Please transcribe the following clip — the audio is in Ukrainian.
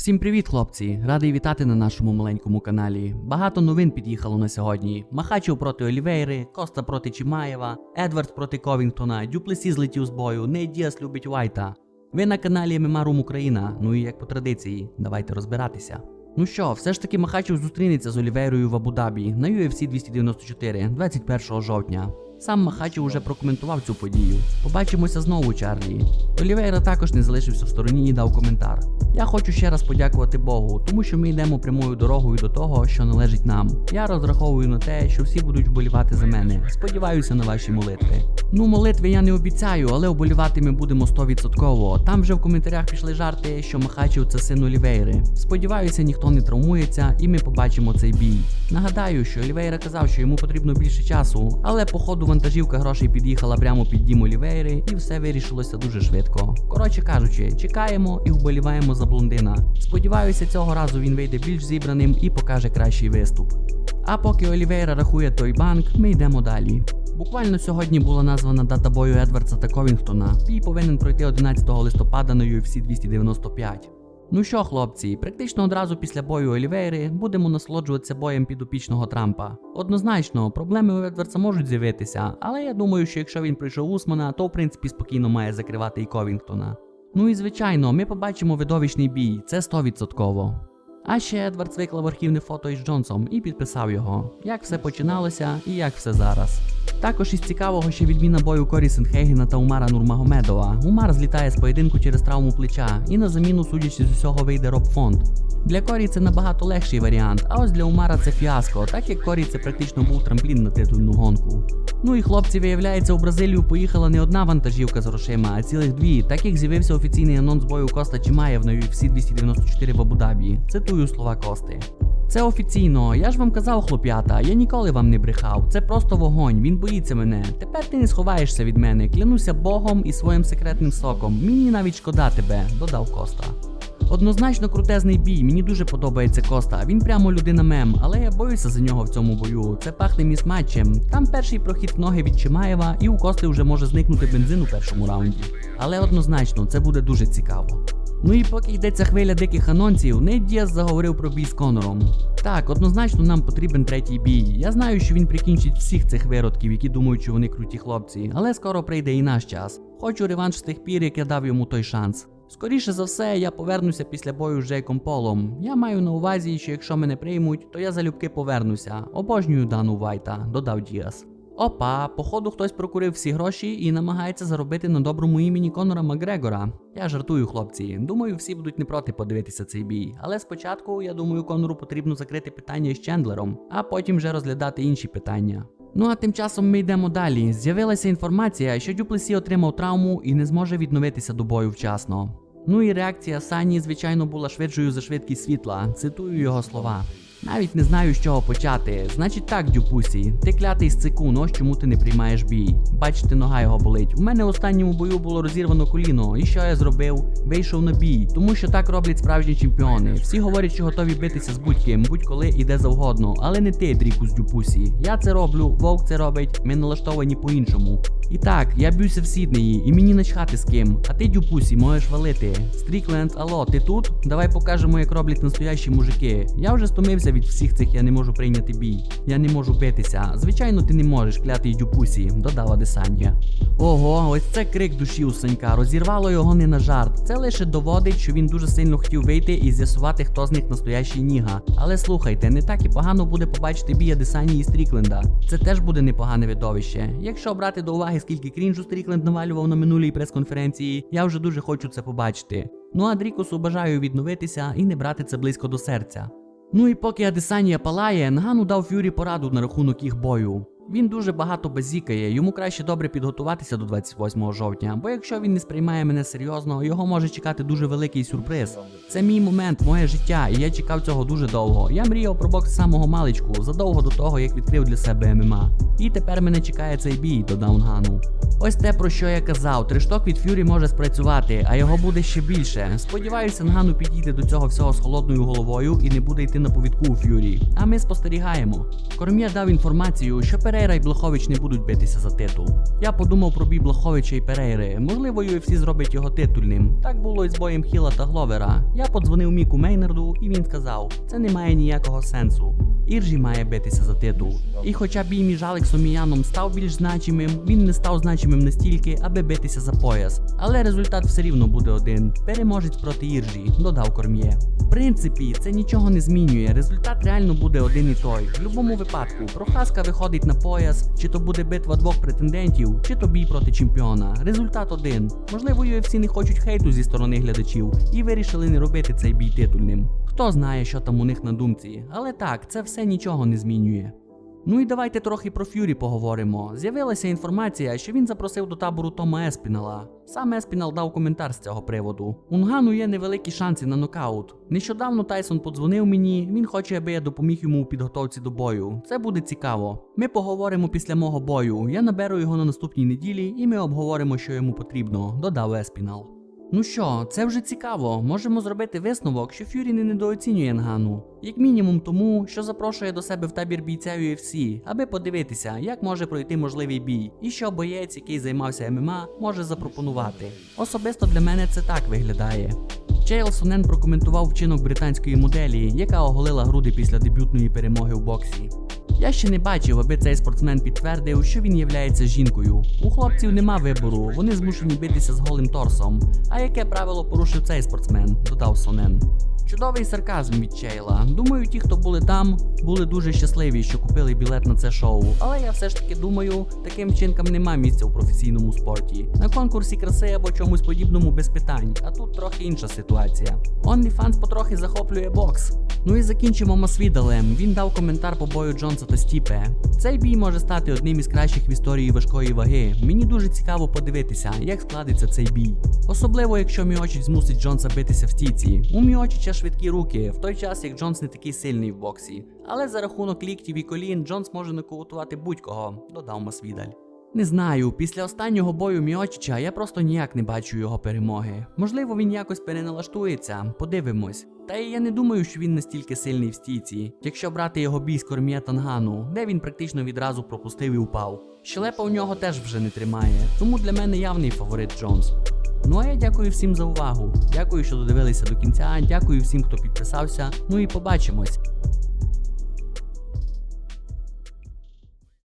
Всім привіт, хлопці! Радий вітати на нашому маленькому каналі. Багато новин під'їхало на сьогодні. Махачев проти Олівейри, Коста проти Чимаєва, Едвард проти Ковінгтона, Дюплесі злетів з бою, Нейт Діас любить Вайта. Ви на каналі ММА Рум Україна. Ну і як по традиції, давайте розбиратися. Ну що, все ж таки Махачев зустрінеться з Олівейрою в Абу-Дабі на UFC 294 21 жовтня. Сам Махачев уже прокоментував цю подію. Побачимося знову, Чарлі. Олівейра також не залишився в стороні і дав коментар. Я хочу ще раз подякувати Богу, тому що ми йдемо прямою дорогою до того, що належить нам. Я розраховую на те, що всі будуть вболівати за мене. Сподіваюся на ваші молитви. Ну, молитви я не обіцяю, але оболівати ми будемо 100%. Там вже в коментарях пішли жарти, що Махачев це син Олівейри. Сподіваюся, ніхто не травмується, і ми побачимо цей бій. Нагадаю, що Олівейра казав, що йому потрібно більше часу, але по ходу вантажівка грошей під'їхала прямо під дім Олівейри, і все вирішилося дуже швидко. Коротше кажучи, чекаємо і вболіваємо за блондина. Сподіваюся, цього разу він вийде більш зібраним і покаже кращий виступ. А поки Олівейра рахує той банк, ми йдемо далі. Буквально сьогодні була названа дата бою Едвардса та Ковінгтона. Бій повинен пройти 11 листопада на UFC 295. Ну що, хлопці, практично одразу після бою Олівейри будемо насолоджуватися боєм підопічного Трампа. Однозначно, проблеми у Едвардса можуть з'явитися, але я думаю, що якщо він прийшов Усмана, то в принципі спокійно має закривати і Ковінгтона. Ну і звичайно, ми побачимо видовищний бій, це 100%. А ще Едвардс виклав архівне фото із Джонсом і підписав його, як все починалося і як все зараз. Також із цікавого ще відміна бою Корі Сенхейгена та Умара Нурмагомедова. Умар злітає з поєдинку через травму плеча, і на заміну, судячи з усього, вийде Роб Фонд. Для Корі це набагато легший варіант, а ось для Умара це фіаско, так як Корі це практично був трамплін на титульну гонку. Ну і хлопці, виявляється, у Бразилію поїхала не одна вантажівка з грошима, а цілих дві, так як з'явився офіційний анонс бою Коста Чимаєв на UFC 294 в Абу-Дабі. Цитую слова Кости. Це офіційно, я ж вам казав, хлоп'ята, я ніколи вам не брехав. Це просто вогонь, він боїться мене. Тепер ти не сховаєшся від мене. Клянуся Богом і своїм секретним соком. Мені навіть шкода тебе, додав Коста. Однозначно крутезний бій, мені дуже подобається Коста. Він прямо людина мем, але я боюся за нього в цьому бою. Це пахне міс-матчем. Там перший прохід ноги від Чимаєва, і у Кости вже може зникнути бензин у першому раунді. Але однозначно це буде дуже цікаво. Ну і поки йдеться хвиля диких анонсів, Нейт Діас заговорив про бій з Конором. Так, однозначно нам потрібен третій бій. Я знаю, що він прикінчить всіх цих виродків, які думають, що вони круті хлопці, але скоро прийде і наш час. Хочу реванш з тих пір, як я дав йому той шанс. Скоріше за все, я повернуся після бою з Джейком Полом. Я маю на увазі, що якщо мене приймуть, то я залюбки повернуся. Обожнюю Дану Вайта, додав Діас. Опа, походу хтось прокурив всі гроші і намагається заробити на доброму імені Конора Макгрегора. Я жартую, хлопці. Думаю, всі будуть не проти подивитися цей бій. Але спочатку, я думаю, Конору потрібно закрити питання з Чендлером, а потім вже розглядати інші питання. Ну а тим часом ми йдемо далі. З'явилася інформація, що Дюплесі отримав травму і не зможе відновитися до бою вчасно. Ну і реакція Сані, звичайно, була швидшою за швидкість світла. Цитую його слова. Навіть не знаю, з чого почати. Значить так, дюпусі, ти клятий сцикун, ось чому ти не приймаєш бій. Бачите, нога його болить. У мене в останньому бою було розірвано коліно. І що я зробив? Вийшов на бій, тому що так роблять справжні чемпіони. Всі говорять, що готові битися з будь-ким, будь-коли і де завгодно. Але не ти, Дрікус Дюпусі. Я це роблю, вовк це робить, ми налаштовані по-іншому. І так, я б'юся в Сіднеї, і мені начхати з ким. А ти, Дюпусі, можеш валити. Стрікленд, алло, ти тут? Давай покажемо, як роблять настоящі мужики. Я вже стомився від всіх цих я не можу прийняти бій. Я не можу битися. Звичайно, ти не можеш, клятий Дюпусі, додала Десанія. Ого, ось це крик душі у Санька. Розірвало його не на жарт. Це лише доводить, що він дуже сильно хотів вийти і з'ясувати, хто з них настоящий ніга. Але слухайте, не так і погано буде побачити бія Десанії і Стрікленда. Це теж буде непогане видовище. Якщо брати до уваги, скільки крінжу Стрікленд навалював на минулій прес-конференції, я вже дуже хочу це побачити. Ну а Дрікусу бажаю відновитися і не брати це близько до серця. Ну і поки Адесанія палає, Нгану дав Фюрі пораду на рахунок їх бою. Він дуже багато базікає, йому краще добре підготуватися до 28 жовтня, бо якщо він не сприймає мене серйозно, його може чекати дуже великий сюрприз. Це мій момент, моє життя, і я чекав цього дуже довго. Я мріяв про бокс з самого маличку, задовго до того, як відкрив для себе ММА. І тепер мене чекає цей бій, додав Нгану. Ось те, про що я казав, тришток від Фюрі може спрацювати, а його буде ще більше. Сподіваюся, Нгану підійде до цього всього з холодною головою і не буде йти на повідку у Фюрі. А ми спостерігаємо. Корм'я дав інформацію, що перед Перейра і Блахович не будуть битися за титул. Я подумав про бій Блаховича і Перейри. Можливо, UFC зробить його титульним. Так було і з боєм Хіла та Гловера. Я подзвонив Міку Мейнерду, і він сказав: це не має ніякого сенсу. Іржі має битися за титул. І хоча бій між Алексом і Яном став більш значимим, він не став значимим настільки, аби битися за пояс. Але результат все рівно буде один: переможець проти Іржі, додав Корм'є. В принципі, це нічого не змінює. Результат реально буде один і той. В будь-якому випадку, Прохаска виходить на пояс, чи то буде битва двох претендентів, чи то бій проти чемпіона. Результат один. Можливо, UFC не хочуть хейту зі сторони глядачів і вирішили не робити цей бій титульним. Хто знає, що там у них на думці, але так, це все нічого не змінює. Ну і давайте трохи про Ф'юрі поговоримо. З'явилася інформація, що він запросив до табору Тома Еспінала. Сам Еспінал дав коментар з цього приводу. У Нгану є невеликі шанси на нокаут. Нещодавно Тайсон подзвонив мені, він хоче, аби я допоміг йому у підготовці до бою. Це буде цікаво. Ми поговоримо після мого бою. Я наберу його на наступній неділі і ми обговоримо, що йому потрібно, додав Еспінал. Ну що, це вже цікаво. Можемо зробити висновок, що Фюрі не недооцінює Нгану. Як мінімум тому, що запрошує до себе в табір бійця UFC, аби подивитися, як може пройти можливий бій, і що боєць, який займався ММА, може запропонувати. Особисто для мене це так виглядає. Чейл Сонен прокоментував вчинок британської моделі, яка оголила груди після дебютної перемоги в боксі. Я ще не бачив, аби цей спортсмен підтвердив, що він являється жінкою. У хлопців нема вибору, вони змушені битися з голим торсом. А яке правило порушив цей спортсмен? додав Сонен. Чудовий сарказм від Чейла. Думаю, ті, хто були там, були дуже щасливі, що купили білет на це шоу. Але я все ж таки думаю, таким вчинкам нема місця у професійному спорті. На конкурсі краси або чомусь подібному без питань, а тут трохи інша ситуація. OnlyFans потрохи захоплює бокс. Ну і закінчимо Масвідалем. Він дав коментар по бою Джонса та П. Цей бій може стати одним із кращих в історії важкої ваги. Мені дуже цікаво подивитися, як складеться цей бій. Особливо, якщо Міочич змусить Джонса битися в стійці. У Міочича швидкі руки, в той час як Джонс не такий сильний в боксі. Але за рахунок ліктів і колін Джонс може нокаутувати будь-кого, додав Масвідаль. Не знаю, після останнього бою Міочича я просто ніяк не бачу його перемоги. Можливо, він якось переналаштується, подивимось. Та і я не думаю, що він настільки сильний в стійці, якщо брати його бій з Корм'є Тангану, де він практично відразу пропустив і упав. Щелепа у нього теж вже не тримає, тому для мене явний фаворит Джонс. Ну а я дякую всім за увагу. Дякую, що додивилися до кінця. Дякую всім, хто підписався. Ну і побачимось.